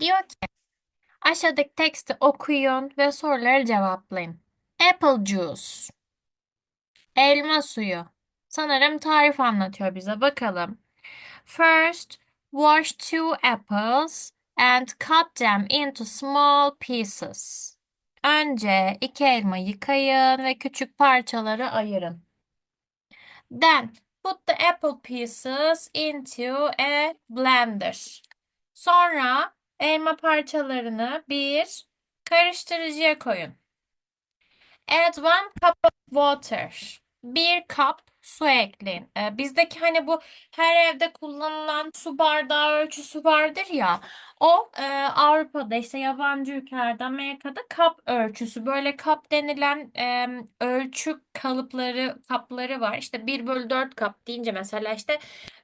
Diyor ki aşağıdaki teksti okuyun ve soruları cevaplayın. Apple juice. Elma suyu. Sanırım tarif anlatıyor bize. Bakalım. First, wash two apples and cut them into small pieces. Önce iki elma yıkayın ve küçük parçalara ayırın. Then, put the apple pieces into a blender. Sonra elma parçalarını bir karıştırıcıya koyun. Add one cup of water. Bir kap su ekleyin. Ee, bizdeki hani bu her evde kullanılan su bardağı ölçüsü vardır ya. O e, Avrupa'da işte yabancı ülkelerde Amerika'da kap ölçüsü. Böyle kap denilen e, ölçü kalıpları kapları var. İşte 1 bölü 4 kap deyince mesela işte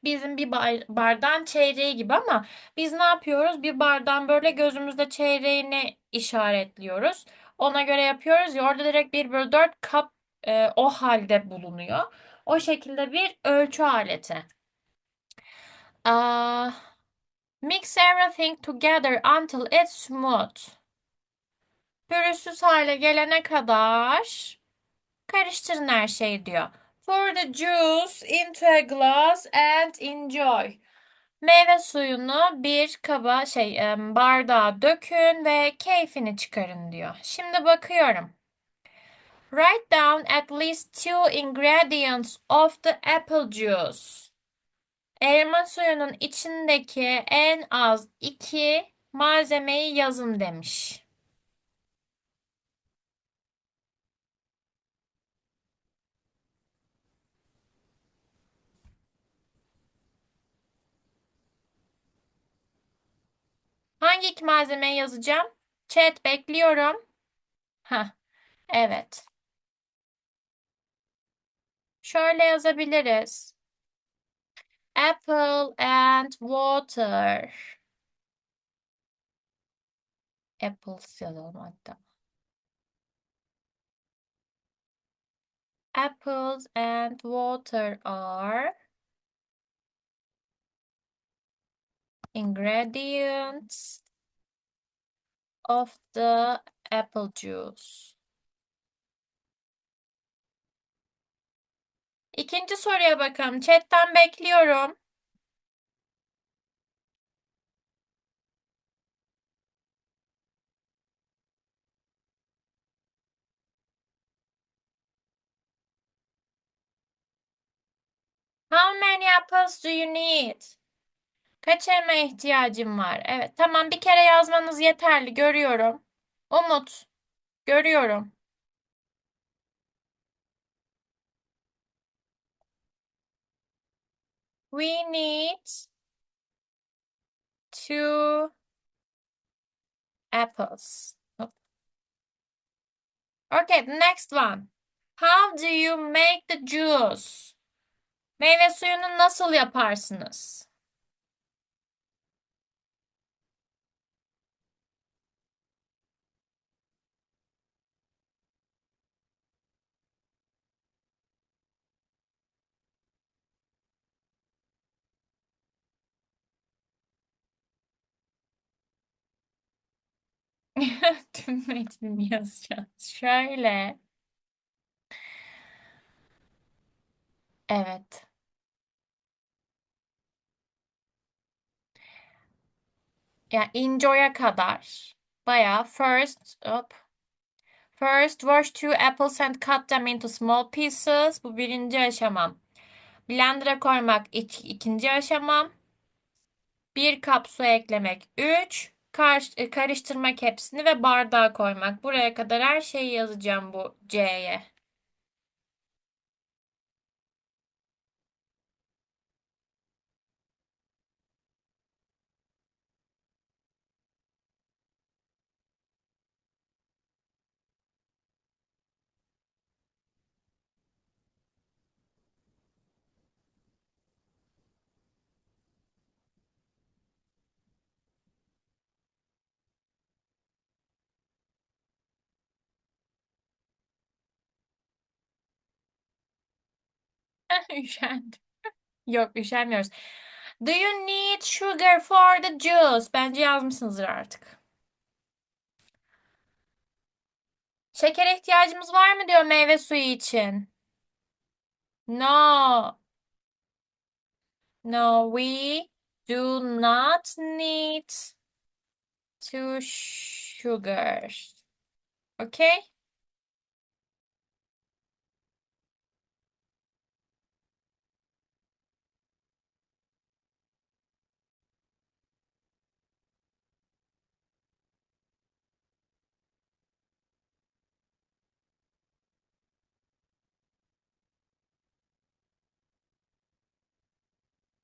bizim bir bar- bardağın çeyreği gibi ama biz ne yapıyoruz? Bir bardağın böyle gözümüzde çeyreğini işaretliyoruz. Ona göre yapıyoruz ya orada direkt 1 bölü 4 kap e, o halde bulunuyor. O şekilde bir ölçü aleti. Aa, mix everything together until it's smooth. Pürüzsüz hale gelene kadar karıştırın her şeyi diyor. Pour the juice into a glass and enjoy. Meyve suyunu bir kaba şey bardağa dökün ve keyfini çıkarın diyor. Şimdi bakıyorum. Write down at least two ingredients of the apple juice. Elma suyunun içindeki en az iki malzemeyi yazın demiş. Hangi iki malzemeyi yazacağım? Chat bekliyorum. Ha, evet. Şöyle yazabiliriz. Apple and water. Apples yazalım hatta. Apples and water are ingredients of the apple juice. İkinci soruya bakalım. Chat'ten bekliyorum. How many apples do you need? Kaç elma ihtiyacım var? Evet, tamam bir kere yazmanız yeterli. Görüyorum. Umut, görüyorum. We need two apples. Okay, next one. How do you make the juice? Meyve suyunu nasıl yaparsınız? Tüm metnini yazacağız. Şöyle. Evet. Yani enjoy'a kadar. Bayağı first hop. First wash two apples and cut them into small pieces. Bu birinci aşamam. Blender'a koymak ik- ikinci aşamam. Bir kap su eklemek. Üç. E, karıştırmak hepsini ve bardağa koymak. Buraya kadar her şeyi yazacağım bu C'ye. Üşendim. Yok üşenmiyoruz. Do you need sugar for the juice? Bence yazmışsınızdır artık. Şekere ihtiyacımız var mı diyor meyve suyu için. No. No, we do not need to sugar. Okay?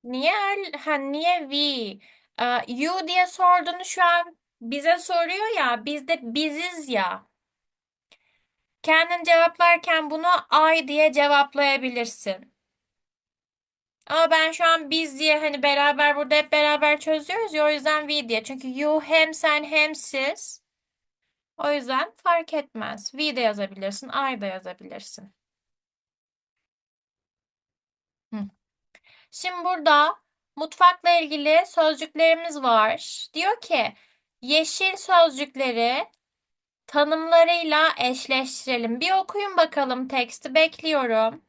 Niye öyle- ha niye we? Ee, you diye sorduğunu şu an bize soruyor ya. Biz de biziz ya. Kendin cevaplarken bunu I diye cevaplayabilirsin. Ama ben şu an biz diye hani beraber burada hep beraber çözüyoruz ya o yüzden we diye. Çünkü you hem sen hem siz. O yüzden fark etmez. We de yazabilirsin, I da yazabilirsin. Hı. Şimdi burada mutfakla ilgili sözcüklerimiz var. Diyor ki yeşil sözcükleri tanımlarıyla eşleştirelim. Bir okuyun bakalım teksti bekliyorum.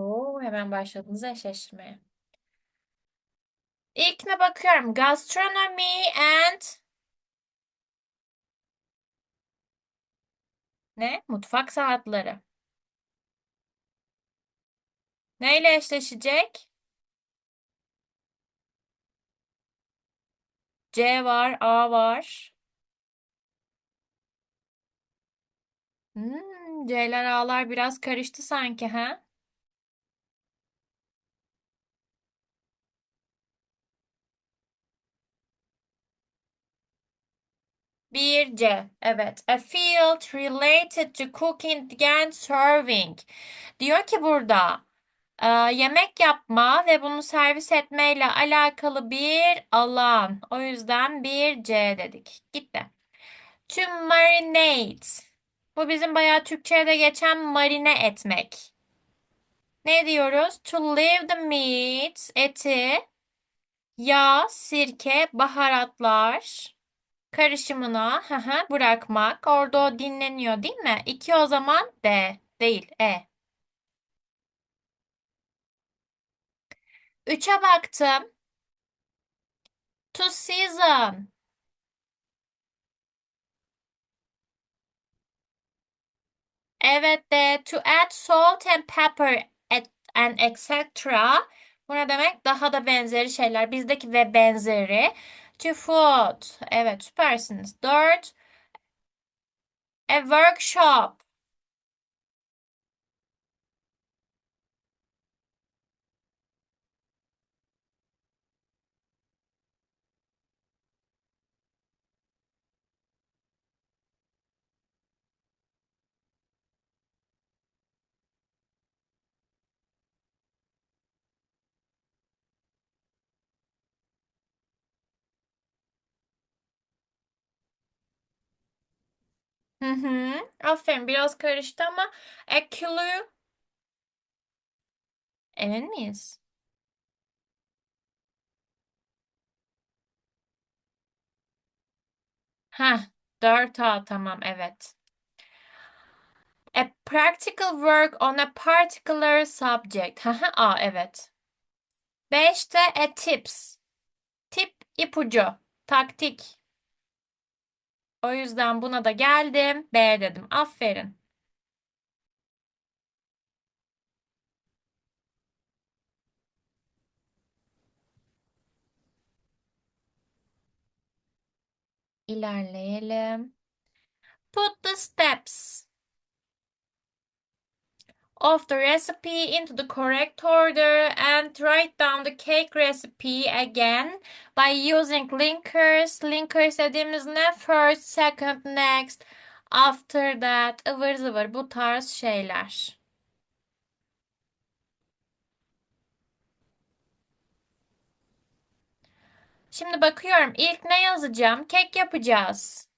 Oo, hemen başladınız eşleştirmeye. İlkine bakıyorum. Gastronomy and ne? Mutfak saatleri. Neyle eşleşecek? C var, A var. Hmm, C'ler A'lar biraz karıştı sanki ha? Bir C. Evet. A field related to cooking and serving. Diyor ki burada e, yemek yapma ve bunu servis etmeyle alakalı bir alan. O yüzden bir C dedik. Gitti. To marinate. Bu bizim bayağı Türkçe'ye de geçen marine etmek. Ne diyoruz? To leave the meat, eti, yağ, sirke, baharatlar karışımına bırakmak. Orada o dinleniyor değil mi? İki o zaman D değil E. Üçe baktım. To season. Evet de to add salt and pepper and etc. Bu ne demek? Daha da benzeri şeyler. Bizdeki ve benzeri. To food. Evet süpersiniz. Dört. A workshop. Hı hı. Aferin biraz karıştı ama a clue. Emin miyiz? Heh, 4A tamam evet. A practical work on a particular subject. Haha, A evet. 5'te a tips. Tip ipucu, taktik. O yüzden buna da geldim. B dedim. Aferin. İlerleyelim. Put the steps of the recipe into the correct order and write down the cake recipe again by using linkers. Linkers dediğimiz ne? First, second, next, after that, ıvır zıvır bu tarz şeyler. Şimdi bakıyorum ilk ne yazacağım? Kek yapacağız.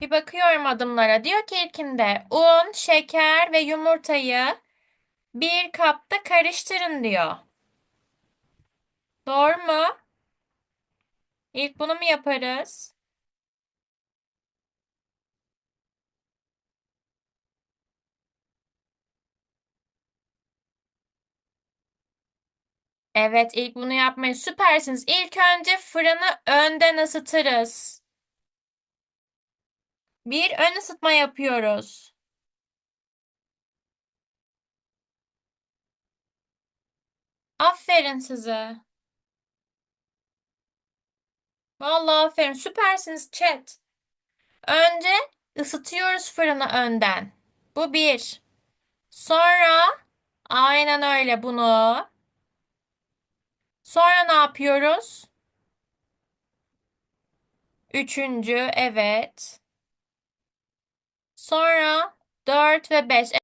Bir bakıyorum adımlara. Diyor ki ilkinde un, şeker ve yumurtayı bir kapta karıştırın diyor. Doğru mu? İlk bunu mu yaparız? Evet, ilk bunu yapmayı süpersiniz. İlk önce fırını önden ısıtırız. Bir ön ısıtma yapıyoruz. Aferin size. Vallahi aferin. Süpersiniz chat. Önce ısıtıyoruz fırını önden. Bu bir. Sonra aynen öyle bunu. Sonra ne yapıyoruz? Üçüncü, evet. Sonra 4 ve 5.